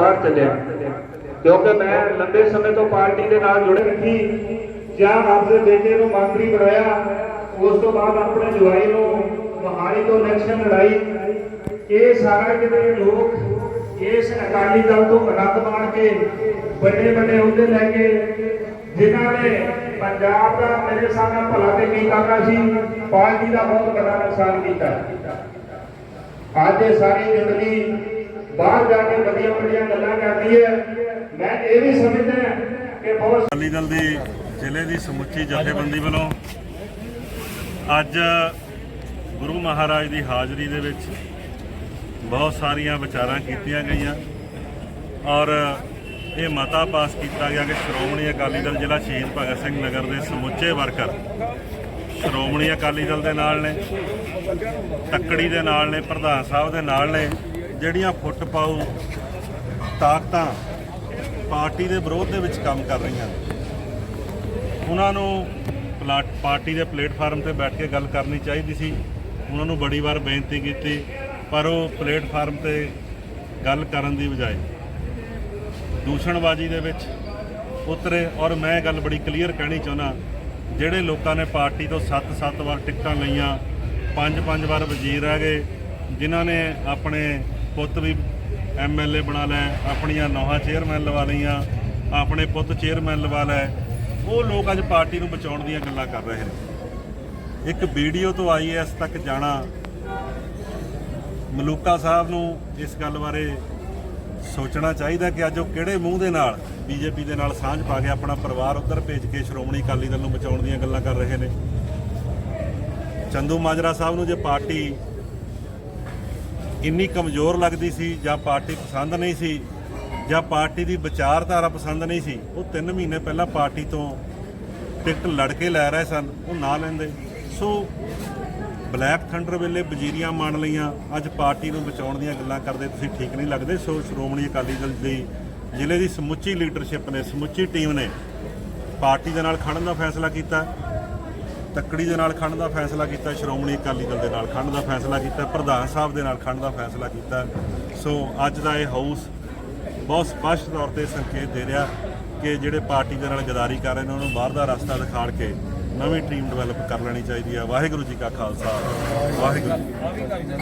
ਬਾਹਰ ਚੱਲਿਆ। ਕਿਉਂਕਿ ਮੈਂ ਲੰਬੇ ਸਮੇਂ ਤੋਂ ਪਾਰਟੀ ਦੇ ਨਾਲ ਜੁੜੇ ਰੱਖੀ, ਜਾਂ ਆਪਦੇ ਬੇਟੇ ਨੂੰ ਮੰਤਰੀ ਬਣਾਇਆ, ਉਸ ਤੋਂ ਬਾਅਦ ਆਪਣੇ ਜਵਾਈ ਨੂੰ ਮਹਾਲੀ ਤੋਂ ਇਲੈਕਸ਼ਨ ਲੜਾਈ। ਇਹ ਸਾਰਾ ਜਿਹੜੇ ਲੋਕ ਇਸ ਅਕਾਲੀ ਦਲ ਤੋਂ ਆਨੰਦ ਮਾਣ ਕੇ ਵੱਡੇ ਵੱਡੇ ਅਹੁਦੇ ਲੈ ਕੇ, ਜਿਨ੍ਹਾਂ ਨੇ ਪੰਜਾਬ ਦਾ ਮੇਰੇ ਸਾਹਮਣੇ ਭਲਾ ਤੇ ਕੀ ਕਰਨਾ ਸੀ, ਪਾਰਟੀ ਦਾ ਬਹੁਤ ਵੱਡਾ ਨੁਕਸਾਨ ਕੀਤਾ। ਅੱਜ ਇਹ ਸਾਰੀ ਜ਼ਿੰਦਗੀ ਬਾਹਰ ਜਾ ਕੇ ਵੱਡੀਆਂ ਵੱਡੀਆਂ ਗੱਲਾਂ ਕਰਦੀ ਹੈ। ਮੈਂ ਇਹ ਵੀ ਸਮਝਦਾ ਕਿ ਬਹੁਤ ਅਕਾਲੀ ਦਲ ਦੀ ਜ਼ਿਲ੍ਹੇ ਦੀ ਸਮੁੱਚੀ ਜਥੇਬੰਦੀ ਵੱਲੋਂ ਅੱਜ ਗੁਰੂ ਮਹਾਰਾਜ ਦੀ ਹਾਜ਼ਰੀ ਦੇ ਵਿੱਚ ਬਹੁਤ ਸਾਰੀਆਂ ਵਿਚਾਰਾਂ ਕੀਤੀਆਂ ਗਈਆਂ ਔਰ ਇਹ ਮਤਾ ਪਾਸ ਕੀਤਾ ਗਿਆ ਕਿ ਸ਼੍ਰੋਮਣੀ ਅਕਾਲੀ ਦਲ ਜ਼ਿਲ੍ਹਾ ਸ਼ਹੀਦ ਭਗਤ ਸਿੰਘ ਨਗਰ ਦੇ ਸਮੁੱਚੇ ਵਰਕਰ ਸ਼੍ਰੋਮਣੀ ਅਕਾਲੀ ਦਲ ਦੇ ਨਾਲ ਨੇ, ਤੱਕੜੀ ਦੇ ਨਾਲ ਨੇ, ਪ੍ਰਧਾਨ ਸਾਹਿਬ ਦੇ ਨਾਲ ਨੇ। ਜਿਹੜੀਆਂ ਫੁੱਟ ਪਾਉ ਤਾਕਤਾਂ ਪਾਰਟੀ ਦੇ ਵਿਰੋਧ ਦੇ ਵਿੱਚ ਕੰਮ ਕਰ ਰਹੀਆਂ ਉਹਨਾਂ ਨੂੰ ਪਲਾਟ ਪਾਰਟੀ ਦੇ ਪਲੇਟਫਾਰਮ ਤੇ ਬੈਠ ਕੇ ਗੱਲ ਕਰਨੀ ਚਾਹੀਦੀ ਸੀ। ਉਹਨਾਂ ਨੂੰ ਬੜੀ ਵਾਰ ਬੇਨਤੀ ਕੀਤੀ, ਪਰ ਉਹ ਪਲੇਟਫਾਰਮ ਤੇ ਗੱਲ ਕਰਨ ਦੀ ਬਜਾਏ ਦੂਸ਼ਣਬਾਜ਼ੀ ਦੇ ਵਿੱਚ ਉਤਰੇ ਔਰ ਮੈਂ ਇਹ ਗੱਲ ਬੜੀ ਕਲੀਅਰ ਕਹਿਣੀ ਚਾਹੁੰਦਾ, ਜਿਹੜੇ ਲੋਕਾਂ ਨੇ ਪਾਰਟੀ ਤੋਂ 7-7 ਵਾਰ ਟਿਕਟਾਂ ਲਈਆਂ 5-5 ਵਾਰ ਵਜ਼ੀਰ ਰਹਿ ਗਏ, ਜਿਨ੍ਹਾਂ ਨੇ ਆਪਣੇ ਪੁੱਤ ਵੀ ਐਮਐਲਏ ਬਣਾ ਲੈ, ਆਪਣੀਆਂ ਨੌਹਾਂ ਚੇਅਰਮੈਨ ਲਵਾ ਲਈਆਂ, ਆਪਣੇ ਪੁੱਤ ਚੇਅਰਮੈਨ ਲਵਾ ਲੈ। ਉਹ ਲੋਕ ਅੱਜ ਪਾਰਟੀ ਨੂੰ ਬਚਾਉਣ ਦੀਆਂ ਗੱਲਾਂ ਕਰ ਰਹੇ ਨੇ। ਇੱਕ ਵੀਡੀਓ ਤੋਂ ਆਈਐਸ ਤੱਕ ਜਾਣਾ। ਮਲੂਕਾ ਸਾਹਿਬ ਨੂੰ ਇਸ ਗੱਲ ਬਾਰੇ ਸੋਚਣਾ ਚਾਹੀਦਾ ਕਿ ਅੱਜ ਉਹ ਕਿਹੜੇ ਮੂੰਹ ਦੇ ਨਾਲ ਬੀਜੇਪੀ ਦੇ ਨਾਲ ਸਾਂਝ ਪਾ ਕੇ ਆਪਣਾ ਪਰਿਵਾਰ ਉੱਧਰ ਭੇਜ ਕੇ ਸ਼੍ਰੋਮਣੀ ਅਕਾਲੀ ਦਲ ਨੂੰ ਬਚਾਉਣ ਦੀਆਂ ਗੱਲਾਂ ਕਰ ਰਹੇ ਨੇ। ਚੰਦੂ ਮਾਜਰਾ ਸਾਹਿਬ ਨੂੰ ਜੇ ਪਾਰਟੀ ਇੰਨੀ ਕਮਜ਼ੋਰ ਲੱਗਦੀ ਸੀ ਜਾਂ ਪਾਰਟੀ ਪਸੰਦ ਨਹੀਂ ਸੀ ਜਾਂ ਪਾਰਟੀ ਦੀ ਵਿਚਾਰਧਾਰਾ ਪਸੰਦ ਨਹੀਂ ਸੀ, ਉਹ 3 ਮਹੀਨੇ ਪਹਿਲਾਂ ਪਾਰਟੀ ਤੋਂ ਟਿਕਟ ਲੜ ਕੇ ਲੈ ਰਹੇ ਸਨ, ਉਹ ਨਾ ਲੈਂਦੇ। ਸੋ ਬਲੈਕ ਥੰਡਰ ਵੇਲੇ ਵਜ਼ੀਰੀਆਂ ਮੰਨ ਲਈਆਂ, ਅੱਜ ਪਾਰਟੀ ਨੂੰ ਬਚਾਉਣ ਦੀਆਂ ਗੱਲਾਂ ਕਰਦੇ ਤੁਸੀਂ ਠੀਕ ਨਹੀਂ ਲੱਗਦੇ। ਸੋ ਸ਼੍ਰੋਮਣੀ ਅਕਾਲੀ ਦਲ ਦੀ, ਜ਼ਿਲ੍ਹੇ ਦੀ ਸਮੁੱਚੀ ਲੀਡਰਸ਼ਿਪ ਨੇ, ਸਮੁੱਚੀ ਟੀਮ ਨੇ ਪਾਰਟੀ ਦੇ ਨਾਲ ਖੜਨ ਦਾ ਫੈਸਲਾ ਕੀਤਾ। ਤੱਕੜੀ ਦੇ ਨਾਲ ਖੜਨ ਦਾ ਫੈਸਲਾ ਕੀਤਾ, ਸ਼੍ਰੋਮਣੀ ਅਕਾਲੀ ਦਲ ਦੇ ਨਾਲ ਖੜਨ ਦਾ ਫੈਸਲਾ ਕੀਤਾ, ਪ੍ਰਧਾਨ ਸਾਹਿਬ ਦੇ ਨਾਲ ਖੜਨ ਦਾ ਫੈਸਲਾ ਕੀਤਾ। ਸੋ ਅੱਜ ਦਾ ਇਹ ਹਾਊਸ ਬਹੁਤ ਸਪਸ਼ਟ ਤੌਰ ਤੇ ਸੰਕੇਤ ਦੇ ਰਿਹਾ ਕਿ ਜਿਹੜੇ ਪਾਰਟੀ ਦੇ ਨਾਲ ਗਦਾਰੀ ਕਰ ਰਹੇ ਨੇ, ਉਹਨਾਂ ਨੂੰ ਬਾਹਰ ਦਾ ਰਸਤਾ ਦਿਖਾੜ ਕੇ ਨਵੀਂ ਟੀਮ ਡਿਵੈਲਪ ਕਰ ਲੈਣੀ ਚਾਹੀਦੀ ਹੈ। ਵਾਹਿਗੁਰੂ ਜੀ ਕਾ ਖਾਲਸਾ। ਵਾਹਿਗੁਰੂ ਜੀ